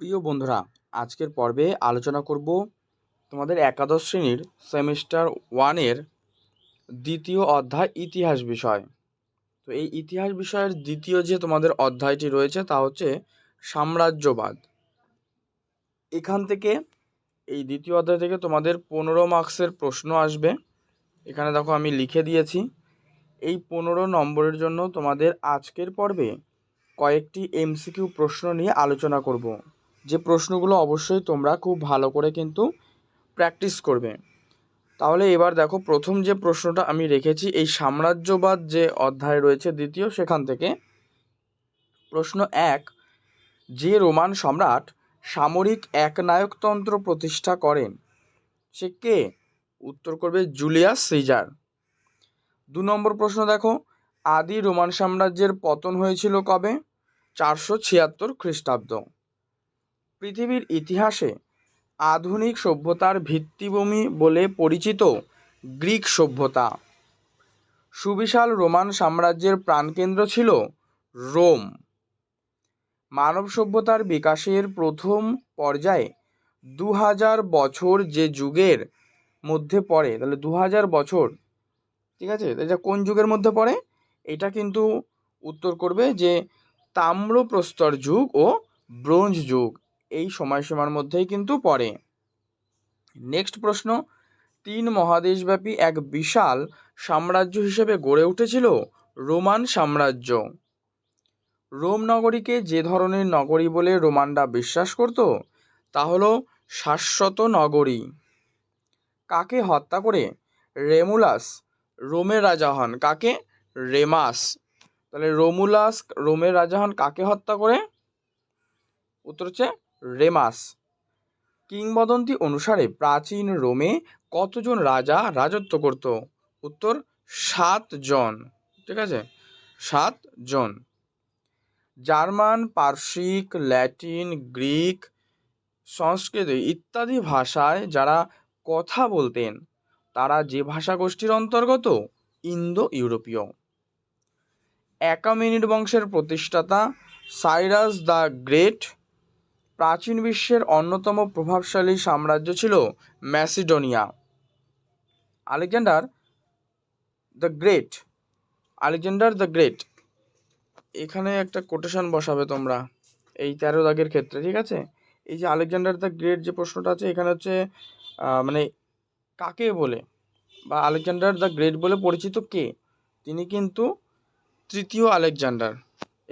প্রিয় বন্ধুরা, আজকের পর্বে আলোচনা করব তোমাদের একাদশ শ্রেণির সেমিস্টার ওয়ানের দ্বিতীয় অধ্যায় ইতিহাস বিষয়। তো এই ইতিহাস বিষয়ের দ্বিতীয় যে তোমাদের অধ্যায়টি রয়েছে তা হচ্ছে সাম্রাজ্যবাদ। এখান থেকে, এই দ্বিতীয় অধ্যায় থেকে তোমাদের পনেরো মার্কসের প্রশ্ন আসবে। এখানে দেখো আমি লিখে দিয়েছি। এই পনেরো নম্বরের জন্য তোমাদের আজকের পর্বে কয়েকটি এমসিকিউ প্রশ্ন নিয়ে আলোচনা করব। যে প্রশ্নগুলো অবশ্যই তোমরা খুব ভালো করে কিন্তু প্র্যাকটিস করবে। তাহলে এবার দেখো, প্রথম যে প্রশ্নটা আমি রেখেছি, এই সাম্রাজ্যবাদ যে অধ্যায় রয়েছে দ্বিতীয়, সেখান থেকে। প্রশ্ন এক, যে রোমান সম্রাট সামরিক একনায়কতন্ত্র প্রতিষ্ঠা করেন, সে কে? উত্তর করবে জুলিয়াস সিজার। দু নম্বর প্রশ্ন দেখো, আদি রোমান সাম্রাজ্যের পতন হয়েছিল কবে? চারশো ছিয়াত্তর খ্রিস্টাব্দ। পৃথিবীর ইতিহাসে আধুনিক সভ্যতার ভিত্তিভূমি বলে পরিচিত গ্রিক সভ্যতা। সুবিশাল রোমান সাম্রাজ্যের প্রাণকেন্দ্র ছিল রোম। মানব সভ্যতার বিকাশের প্রথম পর্যায়ে দু হাজার বছর যে যুগের মধ্যে পড়ে, তাহলে দু হাজার বছর, ঠিক আছে? এটা কোন যুগের মধ্যে পড়ে? এটা কিন্তু উত্তর করবে যে তাম্রপ্রস্তর যুগ ও ব্রোঞ্জ যুগ। এই সময়সীমার মধ্যেই কিন্তু পড়ে। নেক্সট প্রশ্ন, তিন মহাদেশব্যাপী এক বিশাল সাম্রাজ্য হিসেবে গড়ে উঠেছিল রোমান সাম্রাজ্য। রোম নগরীকে যে ধরনের নগরী বলে রোমানরা বিশ্বাস করত, তা হলো শাশ্বত নগরী। কাকে হত্যা করে? রেমুলাস, রোমের রাজা হন। কাকে? রেমাস। তাহলে রোমুলাস, রোমের রাজা হন। কাকে হত্যা করে? উত্তর হচ্ছে রেমাস। কিংবদন্তি অনুসারে প্রাচীন রোমে কতজন রাজা রাজত্ব করত? উত্তর, সাত জন। ঠিক আছে? সাত জন। জার্মান, পার্সিক, ল্যাটিন, গ্রিক, সংস্কৃত ইত্যাদি ভাষায় যারা কথা বলতেন, তারা যে ভাষাগোষ্ঠীর অন্তর্গত? ইন্দো ইউরোপীয় একামিনিট বংশের প্রতিষ্ঠাতা সাইরাস দ্য গ্রেট প্রাচীন বিশ্বের অন্যতম প্রভাবশালী সাম্রাজ্য ছিল Macedonia. Alexander the great. Alexander the great. এখানে একটা কোটেশন বসাবে তোমরা এই তেরো দাগের ক্ষেত্রে, ঠিক আছে? এই যে আলেকজান্ডার দ্য গ্রেট যে প্রশ্নটা আছে, এখানে হচ্ছে মানে কাকে বলে বা আলেকজান্ডার দ্য গ্রেট বলে পরিচিত কে? তিনি কিন্তু তৃতীয় আলেকজান্ডার।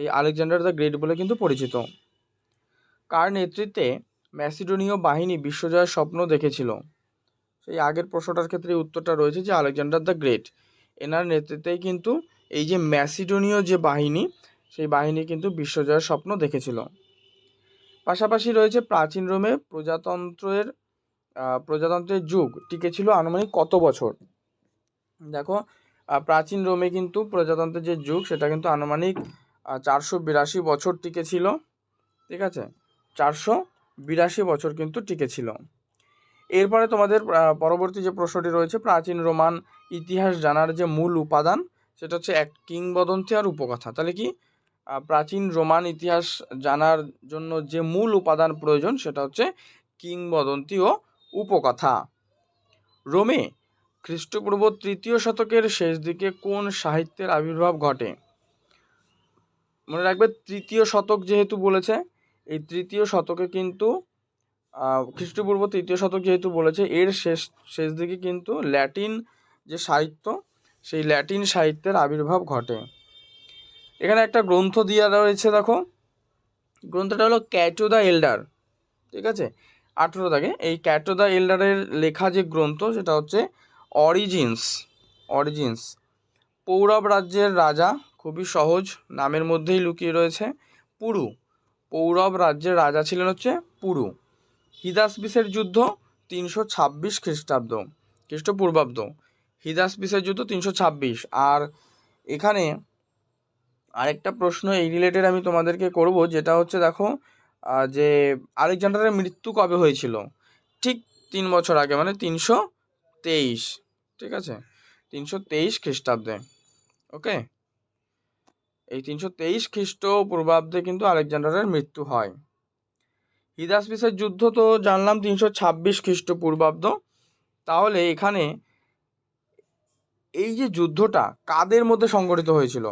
এই আলেকজান্ডার দ্য গ্রেট বলে কিন্তু পরিচিত। কার নেতৃত্বে ম্যাসিডোনীয় বাহিনী বিশ্বজয়ের স্বপ্ন দেখেছিল? সেই আগের প্রশ্নটার ক্ষেত্রে উত্তরটা রয়েছে যে আলেকজান্ডার দ্য গ্রেট। এনার নেতৃত্বেই কিন্তু এই যে ম্যাসিডোনীয় যে বাহিনী, সেই বাহিনী কিন্তু বিশ্বজয়ের স্বপ্ন দেখেছিল। পাশাপাশি রয়েছে প্রাচীন রোমে প্রজাতন্ত্রের প্রজাতন্ত্রের যুগ। টিকেছিল আনুমানিক কত বছর? দেখো প্রাচীন রোমে কিন্তু প্রজাতন্ত্রের যে যুগ, সেটা কিন্তু আনুমানিক চারশো বিরাশি বছর টিকেছিল। ঠিক আছে? চারশো বিরাশি বছর কিন্তু টিকেছিল। এরপরে তোমাদের পরবর্তী যে প্রশ্নটি রয়েছে, প্রাচীন রোমান ইতিহাস জানার যে মূল উপাদান, সেটা হচ্ছে এক কিংবদন্তি আর উপকথা। তাহলে কি? প্রাচীন রোমান ইতিহাস জানার জন্য যে মূল উপাদান প্রয়োজন, সেটা হচ্ছে কিংবদন্তি ও উপকথা। রোমে খ্রিস্টপূর্ব তৃতীয় শতকের শেষ দিকে কোন সাহিত্যের আবির্ভাব ঘটে? মনে রাখবে, তৃতীয় শতক যেহেতু বলেছে এই তৃতীয় শতকে কিন্তু খ্রিস্টপূর্ব তৃতীয় শতক যেহেতু বলেছে, এর শেষ শেষ দিকে কিন্তু ল্যাটিন যে সাহিত্য, সেই ল্যাটিন সাহিত্যের আবির্ভাব ঘটে। এখানে একটা গ্রন্থ দেওয়া রয়েছে দেখো। গ্রন্থটা হলো ক্যাটো দ্য এল্ডার, ঠিক আছে? আঠেরো দাগে, এই ক্যাটো দ্য এল্ডারের লেখা যে গ্রন্থ, সেটা হচ্ছে অরিজিনস অরিজিনস। পৌরব রাজ্যের রাজা, খুবই সহজ, নামের মধ্যেই লুকিয়ে রয়েছে, পুরু। পৌরব রাজ্যের রাজা ছিলেন হচ্ছে পুরু। হিদাসবিসের যুদ্ধ তিনশো ছাব্বিশ খ্রিস্টাব্দ, খ্রিস্টপূর্বাব্দ। হিদাসবিসের যুদ্ধ তিনশো ছাব্বিশ। আর এখানে আরেকটা প্রশ্ন এই রিলেটেড আমি তোমাদেরকে করব, যেটা হচ্ছে দেখো যে আলেকজান্ডারের মৃত্যু কবে হয়েছিল? ঠিক তিন বছর আগে মানে তিনশো তেইশ, ঠিক আছে? তিনশো তেইশ খ্রিস্টাব্দে ওকে এই তিনশো তেইশ খ্রিস্ট পূর্বাব্দে কিন্তু আলেকজান্ডারের মৃত্যু হয়। হিদাসপিসের যুদ্ধ তো জানলাম তিনশো ছাব্বিশ খ্রিস্টপূর্বাব্দ। তাহলে এখানে এই যে যুদ্ধটা কাদের মধ্যে সংগঠিত হয়েছিল?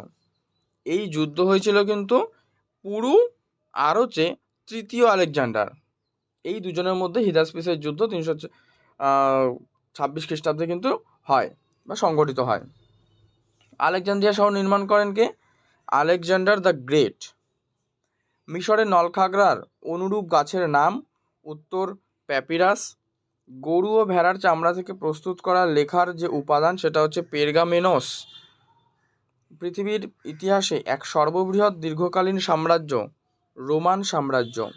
এই যুদ্ধ হয়েছিল কিন্তু পুরু আর হচ্ছে তৃতীয় আলেকজান্ডার। এই দুজনের মধ্যে হিদাসপিসের যুদ্ধ তিনশো ছাব্বিশ খ্রিস্টাব্দে কিন্তু হয় বা সংগঠিত হয়। আলেকজান্দ্রিয়া শহর নির্মাণ করেন কে? Alexander the great. মিশরের নলখাগড়ার অনুরূপ গাছের নাম উত্তর প্যাপিরাস। গরু ও ভেড়ার চামড়া থেকে প্রস্তুত করা লেখার যে উপাদান সেটা হচ্ছে পেরগামেনস। পৃথিবীর ইতিহাসে এক সর্ববৃহৎ দীর্ঘকালীন সাম্রাজ্য, রোমান সাম্রাজ্য।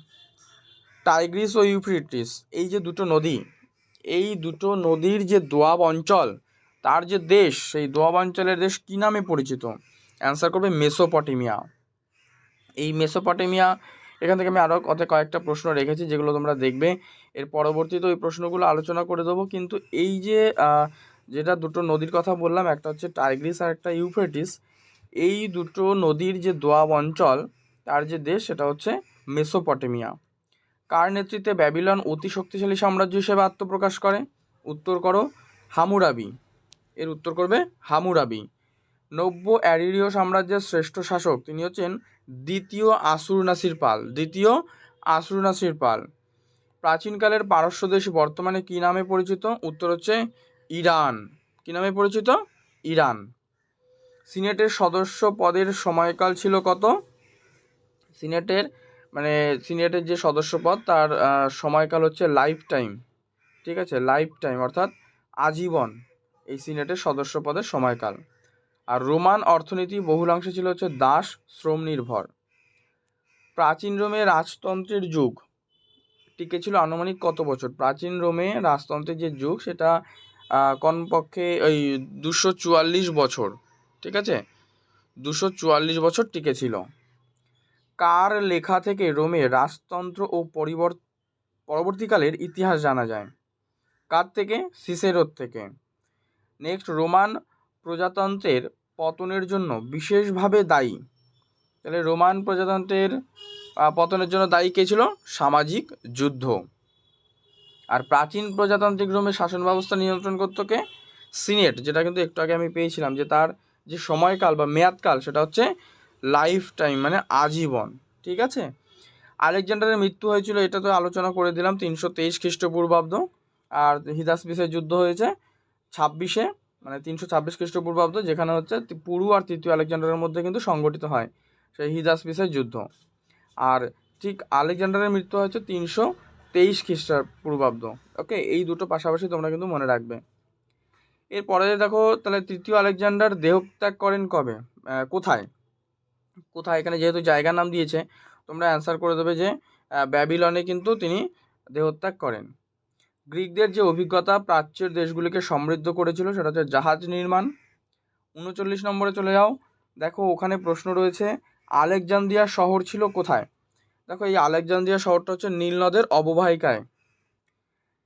টাইগ্রিস ও ইউফ্রিটিস, এই যে দুটো নদী, এই দুটো নদীর যে দোয়াব অঞ্চল, তার যে দেশ, সেই দোয়াব অঞ্চলের দেশ কী নামে পরিচিত? অ্যান্সার করবে মেসোপটেমিয়া এই মেসোপটেমিয়া এখান থেকে আমি আরও কত কয়েকটা প্রশ্ন রেখেছি, যেগুলো তোমরা দেখবে। এর পরবর্তীতে ওই প্রশ্নগুলো আলোচনা করে দেবো। কিন্তু এই যে যেটা দুটো নদীর কথা বললাম, একটা হচ্ছে টাইগ্রিস আর একটা ইউফ্রেটিস, এই দুটো নদীর যে দোয়াব অঞ্চল, তার যে দেশ, সেটা হচ্ছে মেসোপটেমিয়া কার নেতৃত্বে ব্যাবিলন অতি শক্তিশালী সাম্রাজ্য হিসেবে আত্মপ্রকাশ করে? উত্তর করো, হামুরাবি। এর উত্তর করবে হামুরাবি। নব্য অ্যারিরীয় সাম্রাজ্যের শ্রেষ্ঠ শাসক। তিনি হচ্ছেন দ্বিতীয় আসুরনাসির পাল। দ্বিতীয় আসুরনাসির পাল। প্রাচীনকালের পারস্য দেশ বর্তমানে কী নামে পরিচিত? উত্তর হচ্ছে ইরান। কী নামে পরিচিত? ইরান। সিনেটের সদস্য পদের সময়কাল ছিল কত? সিনেটের মানে সিনেটের যে সদস্য পদ, তার সময়কাল হচ্ছে লাইফ টাইম ঠিক আছে? লাইফ টাইম অর্থাৎ আজীবন এই সিনেটের সদস্য পদের সময়কাল। আর রোমান অর্থনীতি বহুলাংশে ছিল হচ্ছে দাস শ্রম নির্ভর প্রাচীন রোমে রাজতন্ত্রের যুগ। টিকে ছিল আনুমানিক কত বছর? প্রাচীন রোমে রাজতন্ত্রের যে যুগ, সেটা কমপক্ষে ওই দুশো চুয়াল্লিশ বছর। ঠিক আছে? দুশো চুয়াল্লিশ বছর টিকে ছিল। কার লেখা থেকে রোমে রাজতন্ত্র ও পরিবর, পরবর্তীকালের ইতিহাস জানা যায়? কার থেকে? সিসেরোর থেকে। নেক্সট, রোমান প্রজাতন্ত্রের পতনের জন্য বিশেষভাবে দায়ী। তাহলে রোমান প্রজাতন্ত্রের পতনের জন্য দায়ী কে ছিল? সামাজিক যুদ্ধ। আর প্রাচীন প্রজাতান্ত্রিক রোমের শাসন ব্যবস্থা নিয়ন্ত্রণ করত কে? সিনেট, যেটা কিন্তু একটু আগে আমি পেয়েছিলাম, যে তার যে সময়কাল বা মেয়াদকাল, সেটা হচ্ছে লাইফ টাইম মানে আজীবন। ঠিক আছে? আলেকজান্ডারের মৃত্যু হয়েছিল, এটা তো আলোচনা করে দিলাম, তিনশো তেইশ খ্রিস্টপূর্বাব্দ। আর হিদাসপিসের যুদ্ধ হয়েছে, ছাব্বিশে মানে তিনশো ছাব্বিশ খ্রিস্টপূর্বাব্দ, যেখানে হচ্ছে পুরু আর তৃতীয় আলেকজান্ডারের মধ্যে কিন্তু সংগঠিত হয়, সেই হিদাসপিসের যুদ্ধ। আর ঠিক আলেকজান্ডারের মৃত্যু হয়েছে তিনশো তেইশ খ্রিস্টপূর্বাব্দ। ওকে এই দুটো পাশাপাশি তোমরা কিন্তু মনে রাখবে। এরপরে দেখো, তাহলে তৃতীয় আলেকজান্ডার দেহত্যাগ করেন কবে? কোথায়? কোথায়? এখানে যেহেতু জায়গার নাম দিয়েছে, তোমরা অ্যান্সার করে দেবে যে ব্যাবিলনে কিন্তু তিনি দেহত্যাগ করেন। গ্রিকদের যে অভিজ্ঞতা, প্রাচ্যের দেশগুলিকে সমৃদ্ধ করেছিল, সেটা হচ্ছে জাহাজ নির্মাণ। উনচল্লিশ নম্বরে চলে যাও। দেখো, ওখানে প্রশ্ন রয়েছে, আলেকজান্দ্রিয়া শহর ছিল কোথায়? দেখো, এই আলেকজান্দ্রিয়া শহরটা হচ্ছে নীল নদের অববাহিকায়।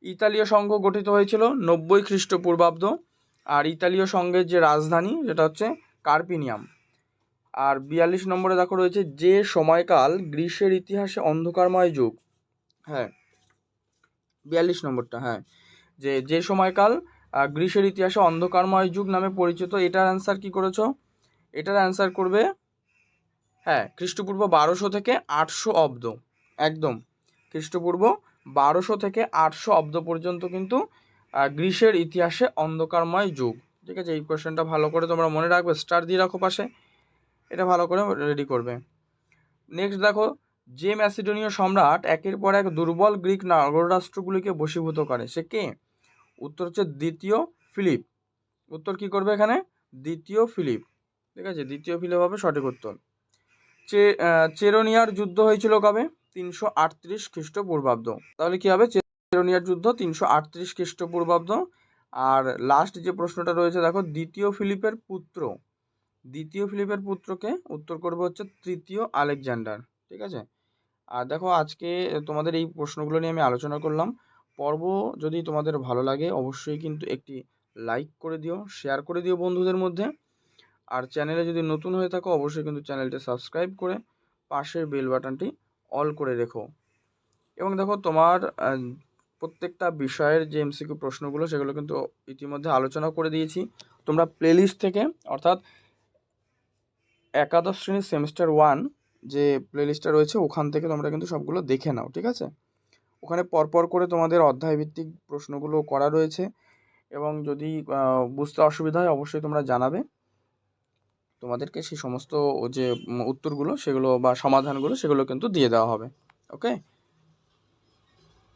ইতালীয় সংঘ গঠিত হয়েছিল নব্বই খ্রিস্টপূর্বাব্দ, আর ইতালীয় সংঘের যে রাজধানী যেটা হচ্ছে কার্পিনিয়াম। আর বিয়াল্লিশ নম্বরে দেখো রয়েছে, যে সময়কাল গ্রীষ্মের ইতিহাসে অন্ধকারময় যুগ। হ্যাঁ বিয়াল্লিশ নম্বরটা হ্যাঁ। যে যে সময়কাল আহ, গ্রীষ্মের ইতিহাসে অন্ধকারময় যুগ নামে পরিচিত এটার অ্যান্সার কি করেছ? এটার অ্যান্সার করবে হ্যাঁ খ্রিস্টপূর্ব বারোশো থেকে আটশো অব্দ একদম। খ্রিস্টপূর্ব বারোশো থেকে আটশো অব্দ পর্যন্ত কিন্তু আহ, গ্রীষ্মের ইতিহাসে অন্ধকারময় যুগ। ঠিক আছে এই কোয়েশ্চেনটা ভালো করে তোমরা মনে রাখবে স্টার দিয়ে রাখো পাশে। এটা ভালো করে রেডি করবে। নেক্সট দেখো যে ম্যাসিডোনীয় সম্রাট একের পর এক দুর্বল গ্রিক নগররাষ্ট্রগুলিকে বশীভূত করে, সে কে? উত্তর হচ্ছে দ্বিতীয় ফিলিপ। উত্তর কি করবে এখানে? দ্বিতীয় ফিলিপ। ঠিক আছে, দ্বিতীয় ফিলিপ হবে সঠিক উত্তর। চে চেরোনিয়ার যুদ্ধ হয়েছিল কবে? তিনশো আটত্রিশ খ্রিস্টপূর্বাব্দ। তাহলে কি হবে? চেরোনিয়ার যুদ্ধ তিনশো আটত্রিশ খ্রিস্টপূর্বাব্দ। আর লাস্ট যে প্রশ্নটা রয়েছে, দেখো, দ্বিতীয় ফিলিপের পুত্র। দ্বিতীয় ফিলিপের পুত্রকে উত্তর করবে হচ্ছে তৃতীয় আলেকজান্ডার। ঠিক আছে? আর দেখো আজকে তোমাদের এই প্রশ্নগুলো নিয়ে আমি আলোচনা করলাম। পর্ব যদি তোমাদের ভালো লাগে অবশ্যই কিন্তু একটি লাইক করে দিও শেয়ার করে দিও বন্ধুদের মধ্যে। আর চ্যানেলে যদি নতুন হয়ে থাকো অবশ্যই কিন্তু চ্যানেলটি সাবস্ক্রাইব করে পাশের বেল বাটনটি অল করে রেখো। এবং দেখো তোমার প্রত্যেকটা বিষয়ের যে এমসিকিউ প্রশ্নগুলো সেগুলো কিন্তু ইতিমধ্যে আলোচনা করে দিয়েছি। তোমরা প্লেলিস্ট থেকে, অর্থাৎ একাদশ শ্রেণির সেমিস্টার ওয়ান যে প্লেলিস্টটা রয়েছে, ওখান থেকে তোমরা কিন্তু সবগুলো দেখে নাও, ঠিক আছে? ওখানে পরপর করে তোমাদের অধ্যায়ভিত্তিক প্রশ্নগুলো করা রয়েছে এবং যদি বুঝতে অসুবিধা হয়, অবশ্যই তোমরা জানাবে। তোমাদেরকে সেই সমস্ত যে উত্তরগুলো সেগুলো বা সমাধানগুলো সেগুলো কিন্তু দিয়ে দেওয়া হবে, ওকে?